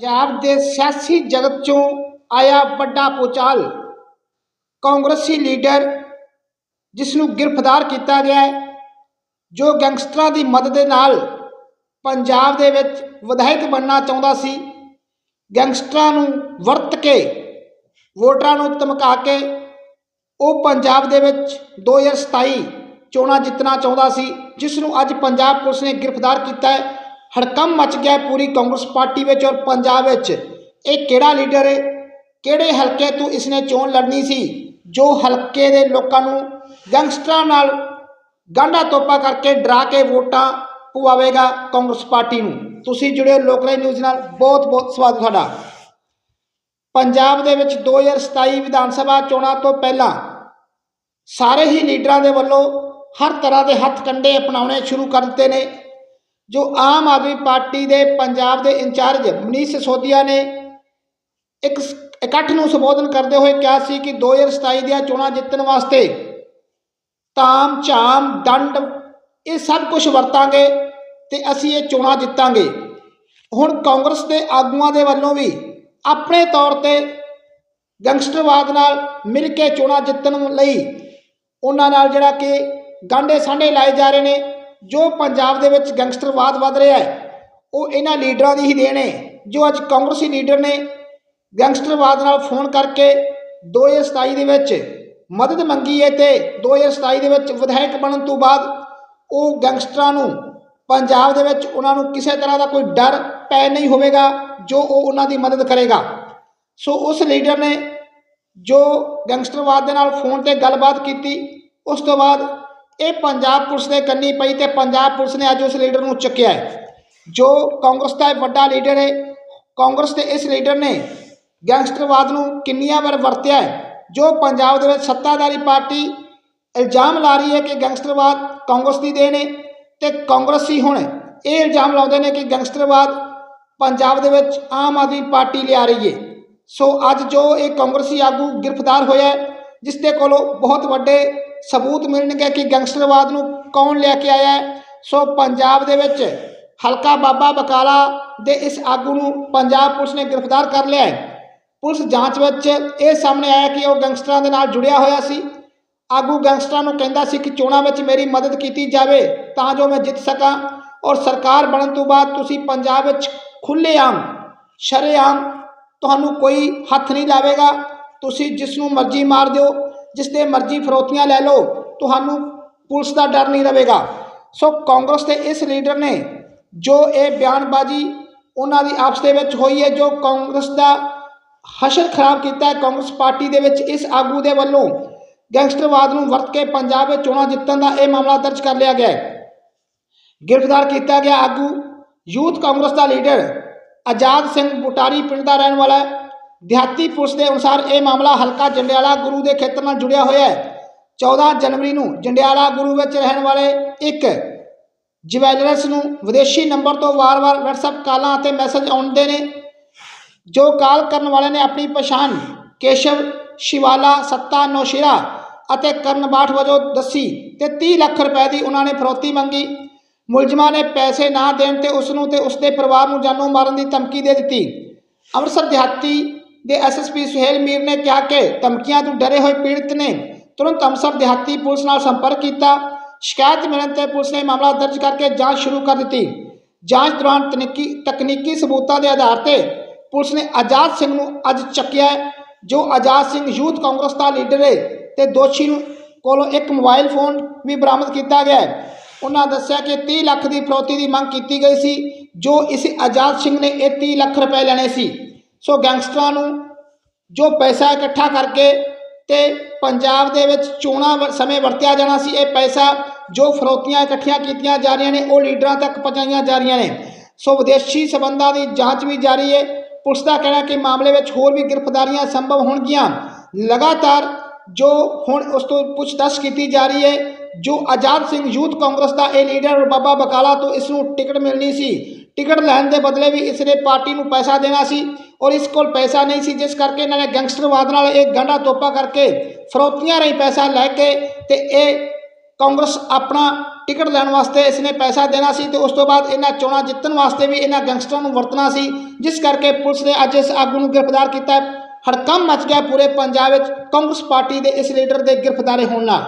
ਪੰਜਾਬ ਦੇ ਸਿਆਸੀ ਜਗਤ ਚੋਂ ਆਇਆ ਵੱਡਾ ਭੂਚਾਲ ਕਾਂਗਰਸੀ ਲੀਡਰ ਜਿਸ ਨੂੰ ਗ੍ਰਿਫਤਾਰ ਕੀਤਾ ਗਿਆ ਜੋ ਗੈਂਗਸਟਰਾਂ ਦੀ ਮਦਦ ਦੇ ਨਾਲ ਪੰਜਾਬ ਦੇ ਵਿੱਚ ਵਿਧਾਇਕ ਬਣਨਾ ਚਾਹੁੰਦਾ ਸੀ, ਗੈਂਗਸਟਰਾਂ ਨੂੰ ਵਰਤ ਕੇ, ਵੋਟਰਾਂ ਨੂੰ ਧਮਕਾ ਕੇ ਉਹ ਪੰਜਾਬ ਦੇ ਵਿੱਚ 2027 ਚੋਣਾਂ ਜਿੱਤਣਾ ਚਾਹੁੰਦਾ ਸੀ ਜਿਸ ਨੂੰ ਅੱਜ ਪੰਜਾਬ ਪੁਲਿਸ ਨੇ ਗ੍ਰਿਫਤਾਰ ਕੀਤਾ ਹੈ। ਹੜਕੰਮ ਮਚ ਗਿਆ ਪੂਰੀ ਕਾਂਗਰਸ ਪਾਰਟੀ ਵਿੱਚ ਔਰ ਪੰਜਾਬ ਵਿੱਚ। ਇਹ ਕਿਹੜਾ ਲੀਡਰ ਹੈ ਕਿਹੜੇ ਹਲਕੇ ਤੋਂ ਇਸਨੇ ਚੋਣ ਲੜਨੀ ਸੀ? ਜੋ ਹਲਕੇ ਦੇ ਲੋਕਾਂ ਨੂੰ ਗੈਂਗਸਟਰਾਂ ਨਾਲ ਗਾਂਡਾ ਤੋਪਾ ਕਰਕੇ ਡਰਾ ਕੇ ਵੋਟਾਂ ਪਵਾਵੇਗਾ ਕਾਂਗਰਸ ਪਾਰਟੀ ਨੂੰ। ਤੁਸੀਂ ਜੁੜੇ ਹੋ ਲੋਕਰਾਈ ਨਿਊਜ਼ ਨਾਲ। ਬਹੁਤ ਬਹੁਤ ਸਵਾਗਤ ਤੁਹਾਡਾ। ਪੰਜਾਬ ਦੇ ਵਿੱਚ 2027 ਵਿਧਾਨ ਸਭਾ ਚੋਣਾਂ ਤੋਂ ਪਹਿਲਾਂ ਸਾਰੇ ਹੀ ਲੀਡਰਾਂ ਦੇ ਵੱਲੋਂ ਹਰ ਤਰ੍ਹਾਂ ਦੇ ਹੱਥ ਕੰਡੇ ਅਪਣਾਉਣੇ ਸ਼ੁਰੂ ਕਰ ਦਿੱਤੇ ਨੇ। ਜੋ ਆਮ ਆਦਮੀ ਪਾਰਟੀ ਦੇ ਪੰਜਾਬ ਦੇ ਇੰਚਾਰਜ ਮਨੀਸ਼ ਸਿਸੋਦੀਆ ਨੇ ਇੱਕ ਇਕੱਠ ਨੂੰ ਸੰਬੋਧਨ ਕਰਦੇ ਹੋਏ ਕਿਹਾ ਸੀ ਕਿ 2027 ਦੀਆਂ ਚੋਣਾਂ ਜਿੱਤਣ ਵਾਸਤੇ ਤਾਮ, ਝਾਮ ਡੰਡ ਇਹ ਸਭ ਕੁਝ ਵਰਤਾਂਗੇ ਤੇ ਅਸੀਂ ਇਹ ਚੋਣਾਂ ਜਿੱਤਾਂਗੇ। ਹੁਣ ਕਾਂਗਰਸ ਦੇ ਆਗੂਆਂ ਦੇ ਵੱਲੋਂ ਵੀ ਆਪਣੇ ਤੌਰ ਤੇ ਗੈਂਗਸਟਰਵਾਦ ਨਾਲ ਮਿਲ ਕੇ ਚੋਣਾਂ ਜਿੱਤਣ ਲਈ ਉਹਨਾਂ ਨਾਲ ਜਿਹੜਾ ਕਿ ਗਾਂਡੇ ਸਾਂਡੇ ਲਾਏ ਜਾ ਰਹੇ ਨੇ ਜੋ ਪੰਜਾਬ ਦੇ ਵਿੱਚ ਗੈਂਗਸਟਰਵਾਦ ਵੱਧ ਰਿਹਾ ਹੈ, ਉਹ ਇਹਨਾਂ ਲੀਡਰਾਂ ਦੀ ਹੀ ਦੇਣ ਹੈ। ਜੋ ਅੱਜ ਕਾਂਗਰਸੀ ਲੀਡਰ ਨੇ ਗੈਂਗਸਟਰਵਾਦ ਨਾਲ ਫੋਨ ਕਰਕੇ 2027 ਦੇ ਵਿੱਚ ਮਦਦ ਮੰਗੀ ਹੈ ਤੇ 2027 ਦੇ ਵਿੱਚ ਵਿਧਾਇਕ ਬਣਨ ਤੋਂ ਬਾਅਦ ਉਹ ਗੈਂਗਸਟਰਾਂ ਨੂੰ ਪੰਜਾਬ ਦੇ ਵਿੱਚ ਉਹਨਾਂ ਨੂੰ ਕਿਸੇ ਤਰ੍ਹਾਂ ਦਾ ਕੋਈ ਡਰ ਪੈ ਨਹੀਂ ਹੋਵੇਗਾ ਜੋ ਉਹ ਉਹਨਾਂ ਦੀ ਮਦਦ ਕਰੇਗਾ। ਸੋ ਉਸ ਲੀਡਰ ਨੇ ਜੋ ਗੈਂਗਸਟਰਵਾਦ ਦੇ ਨਾਲ ਫੋਨ ਤੇ ਗੱਲਬਾਤ ਕੀਤੀ, ਉਸ ਤੋਂ ਬਾਅਦ ਇਹ ਪੰਜਾਬ ਪੁਲਿਸ ਦੇ ਕੰਨੀ ਪਈ ਤੇ ਪੰਜਾਬ ਪੁਲਿਸ ਨੇ ਅੱਜ ਉਸ ਲੀਡਰ ਨੂੰ ਚੱਕਿਆ ਹੈ, ਜੋ ਕਾਂਗਰਸ ਦਾ ਵੱਡਾ ਲੀਡਰ ਹੈ। ਕਾਂਗਰਸ ਦੇ ਇਸ ਲੀਡਰ ਨੇ ਗੈਂਗਸਟਰਵਾਦ ਨੂੰ ਕਿੰਨੀਆਂ ਵਾਰ ਵਰਤਿਆ ਹੈ, ਜੋ ਪੰਜਾਬ ਦੇ ਵਿੱਚ ਸੱਤਾਧਾਰੀ ਪਾਰਟੀ ਇਲਜ਼ਾਮ ਲਾ ਰਹੀ ਹੈ ਕਿ ਗੈਂਗਸਟਰਵਾਦ ਕਾਂਗਰਸ ਦੀ ਦੇਣ ਹੈ ਤੇ ਕਾਂਗਰਸੀ ਹੁਣ ਇਹ ਇਲਜ਼ਾਮ ਲਾਉਂਦੇ ਨੇ ਕਿ ਗੈਂਗਸਟਰਵਾਦ ਪੰਜਾਬ ਦੇ ਵਿੱਚ ਆਮ ਆਦਮੀ ਪਾਰਟੀ ਲਿਆ ਰਹੀ ਹੈ। ਸੋ ਅੱਜ ਜੋ ਇਹ ਕਾਂਗਰਸੀ ਆਗੂ ਗ੍ਰਿਫਤਾਰ ਹੋਇਆ ਹੈ, ਜਿਸ ਦੇ ਕੋਲੋਂ ਬਹੁਤ ਵੱਡੇ ਸਬੂਤ ਮਿਲਣਗੇ ਕਿ ਗੈਂਗਸਟਰਵਾਦ ਨੂੰ ਕੌਣ ਲੈ ਕੇ ਆਇਆ ਹੈ। ਸੋ ਪੰਜਾਬ ਦੇ ਵਿੱਚ ਹਲਕਾ ਬਾਬਾ ਬਕਾਲਾ ਦੇ ਇਸ ਆਗੂ ਨੂੰ ਪੰਜਾਬ ਪੁਲਿਸ ਨੇ ਗ੍ਰਿਫਤਾਰ ਕਰ ਲਿਆ ਹੈ। ਪੁਲਿਸ ਜਾਂਚ ਵਿੱਚ ਇਹ ਸਾਹਮਣੇ ਆਇਆ ਕਿ ਉਹ ਗੈਂਗਸਟਰਾਂ ਦੇ ਨਾਲ ਜੁੜਿਆ ਹੋਇਆ ਸੀ। ਆਗੂ ਗੈਂਗਸਟਰਾਂ ਨੂੰ ਕਹਿੰਦਾ ਸੀ ਕਿ ਚੋਣਾਂ ਵਿੱਚ ਮੇਰੀ ਮਦਦ ਕੀਤੀ ਜਾਵੇ ਤਾਂ ਜੋ ਮੈਂ ਜਿੱਤ ਸਕਾਂ ਔਰ ਸਰਕਾਰ ਬਣਨ ਤੋਂ ਬਾਅਦ ਤੁਸੀਂ ਪੰਜਾਬ ਵਿੱਚ ਖੁੱਲ੍ਹੇਆਮ, ਸ਼ਰੇਆਮ ਤੁਹਾਨੂੰ ਕੋਈ ਹੱਥ ਨਹੀਂ ਲਾਵੇਗਾ। ਤੁਸੀਂ ਜਿਸ ਨੂੰ ਮਰਜ਼ੀ ਮਾਰ ਦਿਓ। ਜਿਸ ਦੇ ਮਰਜ਼ੀ ਫਰੋਤੀਆਂ ਲੈ ਲਓ, ਤੁਹਾਨੂੰ ਪੁਲਿਸ ਦਾ ਡਰ ਨਹੀਂ ਰਹੇਗਾ। ਸੋ ਕਾਂਗਰਸ ਦੇ ਇਸ ਲੀਡਰ ਨੇ ਜੋ ਇਹ ਬਿਆਨਬਾਜ਼ੀ ਉਹਨਾਂ ਦੀ ਆਪਸ ਦੇ ਵਿੱਚ ਹੋਈ ਹੈ, ਜੋ ਕਾਂਗਰਸ ਦਾ ਹਸ਼ਰ ਖਰਾਬ ਕੀਤਾ ਹੈ, ਕਾਂਗਰਸ ਪਾਰਟੀ ਦੇ ਵਿੱਚ ਇਸ ਆਗੂ ਦੇ ਵੱਲੋਂ ਗੈਂਗਸਟਰਵਾਦ ਨੂੰ ਵਰਤ ਕੇ ਪੰਜਾਬ ਵਿੱਚ ਚੋਣਾਂ ਜਿੱਤਣ ਦਾ ਇਹ ਮਾਮਲਾ ਦਰਜ ਕਰ ਲਿਆ ਗਿਆ ਹੈ। ਗ੍ਰਿਫਤਾਰ ਕੀਤਾ ਗਿਆ ਆਗੂ, ਯੂਥ ਕਾਂਗਰਸ ਦਾ ਲੀਡਰ ਆਜ਼ਾਦ ਸਿੰਘ ਬੁਟਾਰੀ ਪਿੰਡ ਦਾ ਰਹਿਣ ਵਾਲਾ ਹੈ। ਦਿਹਾਤੀ ਪੁਲਿਸ ਦੇ ਅਨੁਸਾਰ ਇਹ ਮਾਮਲਾ ਹਲਕਾ ਜੰਡਿਆਲਾ ਗੁਰੂ ਦੇ ਖੇਤਰ ਨਾਲ ਜੁੜਿਆ ਹੋਇਆ ਹੈ। 14 ਜਨਵਰੀ ਨੂੰ ਜੰਡਿਆਲਾ ਗੁਰੂ ਵਿੱਚ ਰਹਿਣ ਵਾਲੇ ਇੱਕ ਜਵੈਲਰਸ ਨੂੰ ਵਿਦੇਸ਼ੀ ਨੰਬਰ ਤੋਂ ਵਾਰ-ਵਾਰ WhatsApp ਕਾਲਾਂ ਅਤੇ ਮੈਸੇਜ ਆਉਂਦੇ ਨੇ, ਜੋ ਕਾਲ ਕਰਨ ਵਾਲੇ ਨੇ ਆਪਣੀ ਪਛਾਣ ਕੇਸ਼ਵ ਸ਼ਿਵਾਲਾ ਸੱਤਾ ਨੌਸ਼ੀਰਾ ਅਤੇ ਕਰਨ ਬਾਠ ਵਜੋਂ ਦੱਸੀ ਤੇ 30 ਲੱਖ ਰੁਪਏ ਦੀ ਉਹਨਾਂ ਨੇ ਫਰੋਤੀ ਮੰਗੀ। ਮੁਲਜ਼ਮਾਂ ਨੇ ਪੈਸੇ ਨਾ ਦੇਣ ਤੇ ਉਸ ਨੂੰ ਤੇ ਉਸ ਦੇ ਪਰਿਵਾਰ ਨੂੰ ਜਾਨੋਂ ਮਾਰਨ ਦੀ ਧਮਕੀ ਦੇ ਦਿੱਤੀ। ਅੰਮ੍ਰਿਤਸਰ ਦਿਹਾਤੀ ਦੇ ਐਸਐਸਪੀ ਸੁਹੇਲ ਮੀਰ ਨੇ ਕਿਹਾ ਕਿ ਧਮਕੀਆਂ ਤੋਂ ਡਰੇ ਹੋਏ ਪੀੜਤ ਨੇ ਤੁਰੰਤ ਅੰਮ੍ਰਿਤਸਰ ਦਿਹਾਤੀ ਪੁਲਿਸ ਨਾਲ ਸੰਪਰਕ ਕੀਤਾ। ਸ਼ਿਕਾਇਤ ਮਿਲਣ ਤੇ ਪੁਲਿਸ ਨੇ ਮਾਮਲਾ ਦਰਜ ਕਰਕੇ ਜਾਂਚ ਸ਼ੁਰੂ ਕਰ ਦਿੱਤੀ। ਜਾਂਚ ਦੌਰਾਨ ਤਕਨੀਕੀ ਤਕਨੀਕੀ ਸਬੂਤਾਂ ਦੇ ਆਧਾਰ ਤੇ ਪੁਲਿਸ ਨੇ ਆਜ਼ਾਦ ਸਿੰਘ ਨੂੰ ਅੱਜ ਚੱਕਿਆ ਜੋ ਆਜ਼ਾਦ ਸਿੰਘ ਯੂਥ ਕਾਂਗਰਸ ਦਾ ਲੀਡਰ ਹੈ ਤੇ ਦੋਸ਼ੀ ਨੂੰ ਕੋਲੋਂ ਇੱਕ ਮੋਬਾਈਲ ਫੋਨ ਵੀ ਬਰਾਮਦ ਕੀਤਾ ਗਿਆ ਹੈ। ਉਹਨਾਂ ਦੱਸਿਆ ਕਿ 30 ਲੱਖ ਦੀ ਫਰੋਤੀ ਦੀ ਮੰਗ ਕੀਤੀ ਗਈ ਸੀ, ਜੋ ਇਸ ਆਜ਼ਾਦ ਸਿੰਘ ਨੇ ਇਹ 30 ਲੱਖ ਰੁਪਏ ਲੈਣੇ ਸੀ। ਸੋ ਗੈਂਗਸਟਰਾਂ ਨੂੰ ਜੋ ਪੈਸਾ ਇਕੱਠਾ ਕਰਕੇ ਤੇ ਪੰਜਾਬ ਦੇ ਵਿੱਚ ਚੋਣਾਂ ਵ- ਸਮੇਂ ਵਰਤਿਆ ਜਾਣਾ ਸੀ, ਇਹ ਪੈਸਾ ਜੋ ਫਰੋਤੀਆਂ ਇਕੱਠੀਆਂ ਕੀਤੀਆਂ ਜਾ ਰਹੀਆਂ ਨੇ, ਉਹ ਲੀਡਰਾਂ ਤੱਕ ਪਹੁੰਚਾਈਆਂ ਜਾ ਰਹੀਆਂ ਨੇ। ਸੋ ਵਿਦੇਸ਼ੀ ਸਬੰਧਾਂ ਦੀ ਜਾਂਚ ਵੀ ਜਾਰੀ ਹੈ ਪੁਲਿਸ ਦਾ ਕਹਿਣਾ ਕਿ ਮਾਮਲੇ ਵਿੱਚ ਹੋਰ ਵੀ ਗ੍ਰਿਫਤਾਰੀਆਂ ਸੰਭਵ ਹੋਣਗੀਆਂ। ਲਗਾਤਾਰ ਜੋ ਹੁਣ ਉਸ ਤੋਂ ਪੁੱਛਤਾਛ ਕੀਤੀ ਜਾ ਰਹੀ ਹੈ ਜੋ ਆਜ਼ਾਦ ਸਿੰਘ ਯੂਥ ਕਾਂਗਰਸ ਦਾ ਇਹ ਲੀਡਰ ਬਾਬਾ ਬਕਾਲਾ ਤੋਂ ਇਸ ਨੂੰ ਟਿਕਟ ਮਿਲਣੀ ਸੀ। ਟਿਕਟ ਲੈਣ ਦੇ ਬਦਲੇ ਵੀ ਇਸ ਨੇ ਪਾਰਟੀ ਨੂੰ ਪੈਸਾ ਦੇਣਾ ਸੀ। ਔਰ ਇਸ ਕੋਲ ਪੈਸਾ ਨਹੀਂ ਸੀ, ਜਿਸ ਕਰਕੇ ਇਹਨਾਂ ਨੇ ਗੈਂਗਸਟਰਵਾਦ ਨਾਲ ਇਹ ਗਾਂਡਾ ਤੋਪਾ ਕਰਕੇ ਫਰੋਤੀਆਂ ਰਹੀ ਪੈਸਾ ਲੈ ਕੇ ਤੇ ਇਹ ਕਾਂਗਰਸ ਆਪਣਾ ਟਿਕਟ ਲੈਣ ਵਾਸਤੇ ਇਸਨੇ ਪੈਸਾ ਦੇਣਾ ਸੀ ਤੇ ਉਸ ਤੋਂ ਬਾਅਦ ਇਹਨਾਂ ਚੋਣਾਂ ਜਿੱਤਣ ਵਾਸਤੇ ਵੀ ਇਹਨਾਂ ਗੈਂਗਸਟਰਾਂ ਨੂੰ ਵਰਤਣਾ ਸੀ, ਜਿਸ ਕਰਕੇ ਪੁਲਿਸ ਨੇ ਅੱਜ ਇਸ ਆਗੂ ਨੂੰ ਗ੍ਰਿਫਤਾਰ ਕੀਤਾ ਹੈ। ਹੜਕੰਪ ਮਚ ਗਿਆ ਪੂਰੇ ਪੰਜਾਬ ਵਿੱਚ, ਕਾਂਗਰਸ ਪਾਰਟੀ ਦੇ ਇਸ ਲੀਡਰ ਦੇ ਗ੍ਰਿਫਤਾਰੇ ਹੋਣ ਨਾਲ